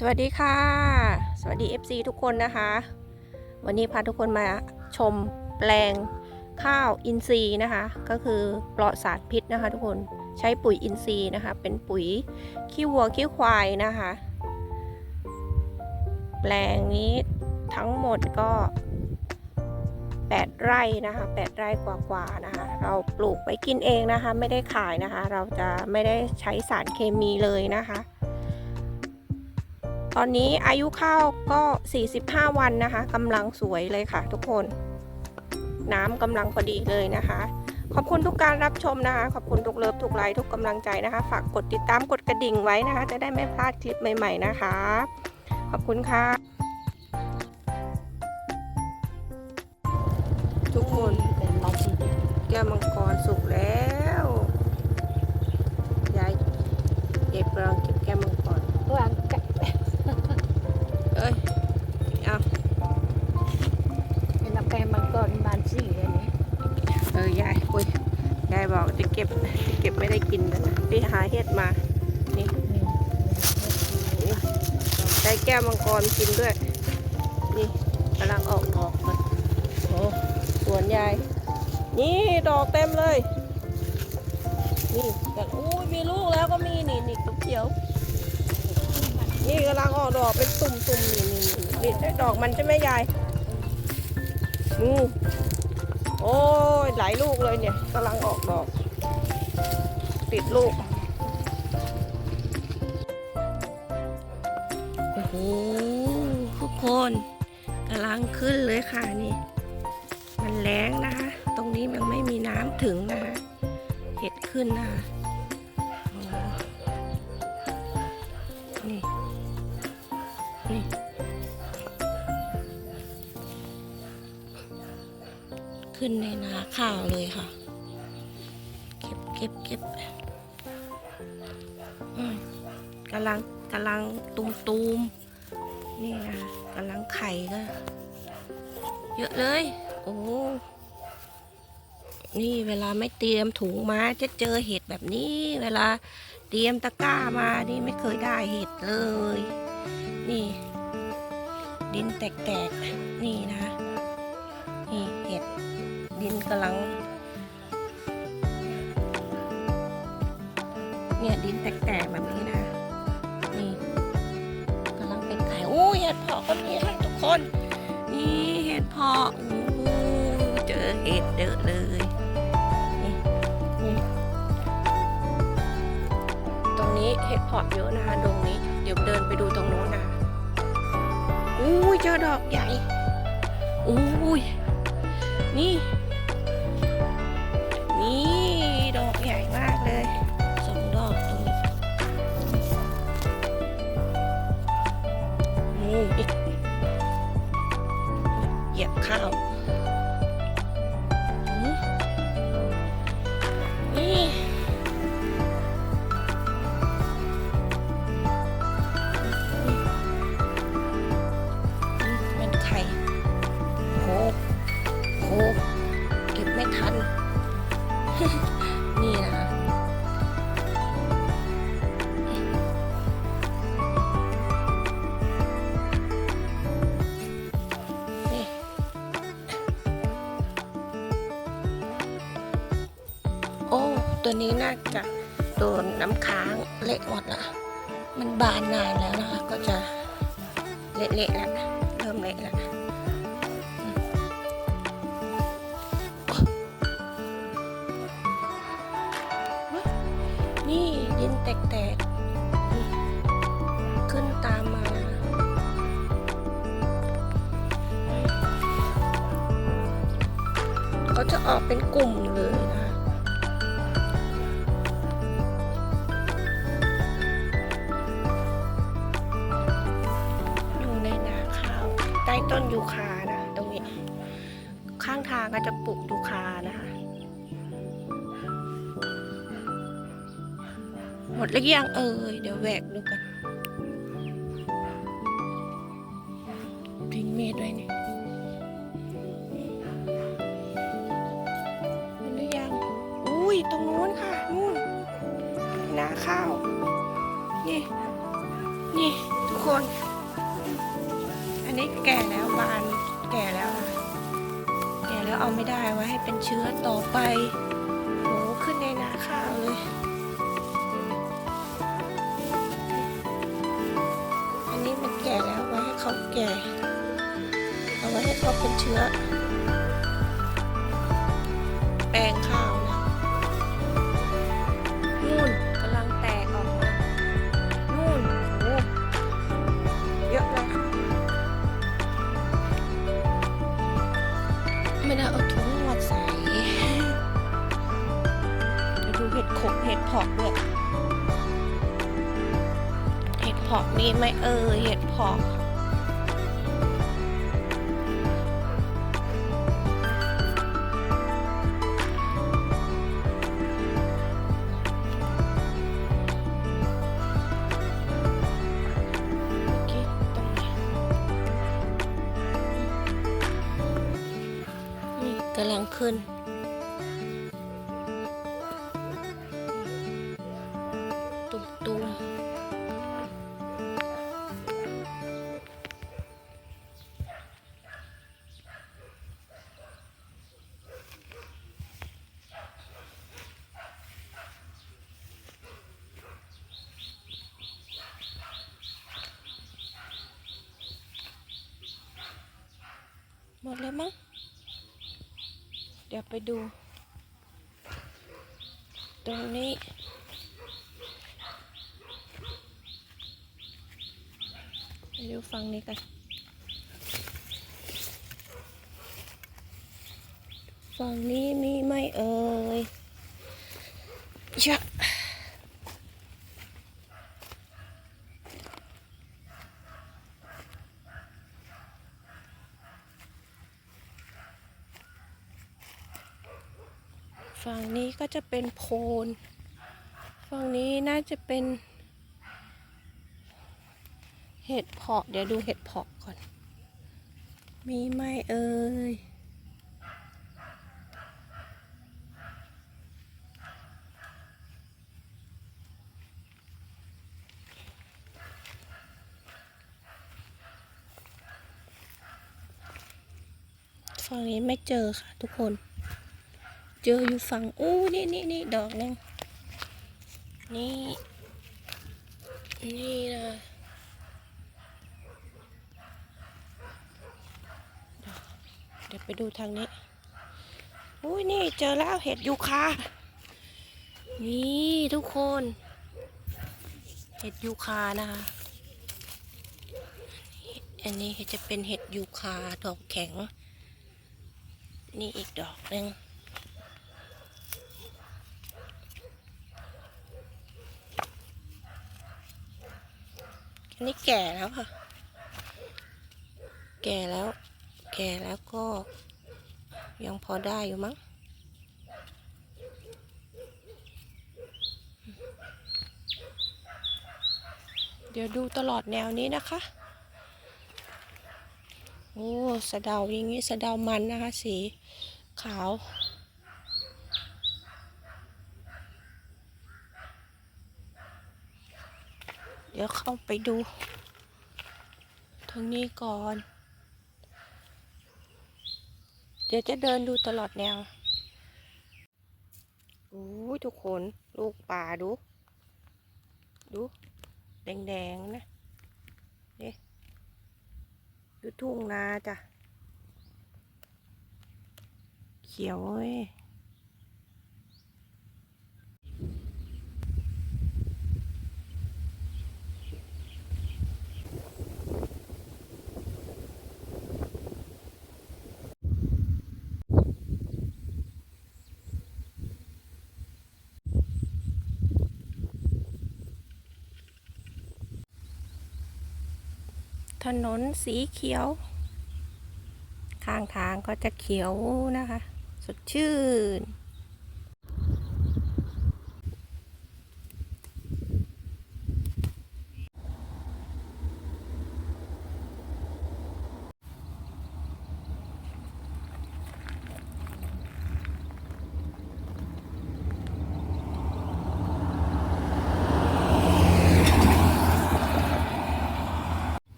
สวัสดีค่ะ สวัสดี FC ทุกคนนะคะ วันนี้พาทุกคนมาชมแปลงข้าวอินทรีย์นะคะ ก็คือปลอดสารพิษนะคะทุกคนใช้ปุ๋ยอินทรีย์นะคะ เป็นปุ๋ยขี้วัวขี้ควายนะคะ แปลงนี้ทั้งหมดก็ 8 ไร่นะคะ 8 ไร่กว่าๆนะคะ เราปลูกไว้กินเองนะคะ ไม่ได้ขายนะคะ เราจะไม่ได้ใช้สารเคมีเลยนะคะ ตอนนี้อายุข้าวก็ 45 วันนะคะกำลังสวยเลยค่ะ ทุกคน น้ำกำลังพอดีเลยนะคะ ขอบคุณทุกการรับชมนะคะ ขอบคุณทุกเลิฟทุกไลค์ทุกกำลังใจนะคะ ฝากกดติดตามกดกระดิ่งไว้นะคะ จะได้ไม่พลาดคลิปใหม่ๆนะคะ ขอบคุณค่ะ ทุกคนแก้วมังกรสุกแล้วยายเก็บกำลังเก็บ เป็นน้ำแกงมังกรบานสี่เลยนี่เออยายอุ้ยยายบอกจะเก็บจะเก็บไม่ได้กินแล้วนะไปหาเห็ดมา นี่นี่ได้แก้วมังกรกินด้วย นี่กำลังออกดอกเลยโอ้สวนยาย นี่ดอกเต็มเลย นี่แต่อุ้ยมีลูกแล้วก็มีนี่นี่เขียว นี่กำลังออกดอกเป็นตุ่มๆนี่นี่นี่นี่ได้ดอกมันใช่ไหมยาย อืมโอ้ยหลายลูกเลยเนี่ยกำลังออกดอก ติดลูกโอ้โหทุกคนกำลังขึ้นเลยค่ะนี่ มันแรงนะคะ ตรงนี้มันไม่มีน้ำถึงนะคะเห็ดขึ้นนะคะ ขึ้นในนาข้าวเลยค่ะ เก็บเก็บเก็บกำลังกำลังตุมตูมๆนี่นะกำลังไข่ก็ เยอะเลย โอ้นี่เวลาไม่เตรียมถุงมาจะเจอเห็ดแบบนี้ เวลาเตรียมตะกร้ามานี่ไม่เคยได้เห็ดเลย นี่ ดินแตกๆนี่นะนี่เห็ด ดินกำลัง เนี่ยดินแตกๆแบบนี้นะนี่กำลังเป็นไข่โอ้เห็ดเพาะก็มีค่ะทุกคน นี่เห็ดเพาะโอ้เจอเห็ดเยอะเลยนี่นี่ตรงนี้เห็ดเพาะเยอะนะคะตรงนี้ เดี๋ยวเดินไปดูตรงโน้นนะอุ้ยเจอดอกใหญ่อุ้ยนี่ นี่เหยียบข้าว นี่เป็นไข่โคโคเก็บไม่ทัน นี่นะ น่าจะโดนน้ำค้างเละหมดละมันบานนานแล้วนะคะ ก็จะเละๆแล้วเริ่มเละแล้วนี่ดินแตกๆขึ้นตามมาเขาจะออกเป็นกลุ่มเลยนะ ต้ต้นยูคานะตรงนี้ ข้างทางก็จะปลูกยูคานะคะ หมดแล้วยังเอ่ยเดี๋ยวแหวกดูกันทิ้งเมดไว้นี่หมดหรือยังอุ้ยตรงนู้นค่ะนู่นนาข้าว นี่ นี่ ทุกคน นี้แก่แล้วบานแก่แล้วนะแก่แล้วเอาไม่ได้ไว้ให้เป็นเชื้อต่อไปโหขึ้นในนาข้าวเลย อันนี้มันแก่แล้วไว้ให้เขาแก่ เอาไว้ให้เขาเป็นเชื้อ แปลงข้าว ไม่เออเห็ดเพ มดแล้วมั้งเดี๋ยวไปดู ตรงนี้ ไปดูฝั่งนี้กันฝั่งนี้มีไหมเอ่ยชะฝั่นี้ก็ จะเป็นโพนฝั่งนี้น่าจะเป็น เห็ดเพาะ เดี๋ยวดูเห็ดเพาะก่อน มีไหมเอ่ยฝั่งนี้ไม่เจอค่ะทุกคน เจออยู่ฝั่งอู้นี่นี่นี่ดอกหนึงนี่นี่นะเดี๋ยวไปดูทางนี้อุ้ยนี่เจอแล้วเห็ดยูคานี่ทุกคน เห็ดยูคานะคะอันนี้จะเป็นเห็ดยูคาดอกแข็ง นี่อีกดอกหนึ่ง อันนี้แก่แล้วค่ะ แก่แล้ว แก่แล้วก็ ยังพอได้อยู่มั้ง เดี๋ยวดูตลอดแนวนี้นะคะ โอ้ สะเดาอย่างนี้สะเดามันนะคะ สีขาว เดี๋ยวเข้าไปดูทางนี้ก่อน เดี๋ยวจะเดินดูตลอดแนวโอ้ยทุกคนลูกป่าดู ดู แดงๆนะนี่ดูทุ่งนาจ้ะ เขียวเว้ย ถนนสีเขียว ข้างทางก็จะเขียวนะคะ สดชื่นน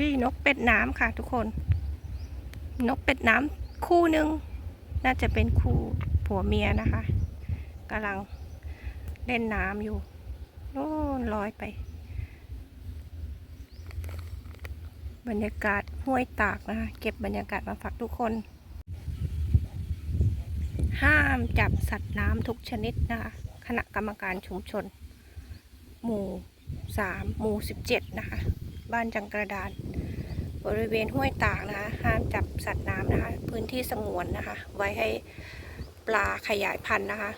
ยนกเป็ดน้ำค่ะทุกคน นกเป็ดน้ำคู่หนึ่งน่าจะเป็นคู่ผัวเมียนะคะกำลังเล่นน้ำอยู่โน่นลอยไป บรรยากาศห้วยตากนะคะเก็บบรรยากาศมาฝากทุกคน ห้ามจับสัตว์น้ำทุกชนิดนะคะคณะกรรมการชุมชน หมู่สามหมู่สิบเจ็ดนะคะ บ้านจังกระดาน บริเวณห้วยตากนะคะ ห้ามจับสัตว์น้ำนะคะ พื้นที่สงวนนะคะ ไว้ให้ปลาขยายพันธุ์นะคะ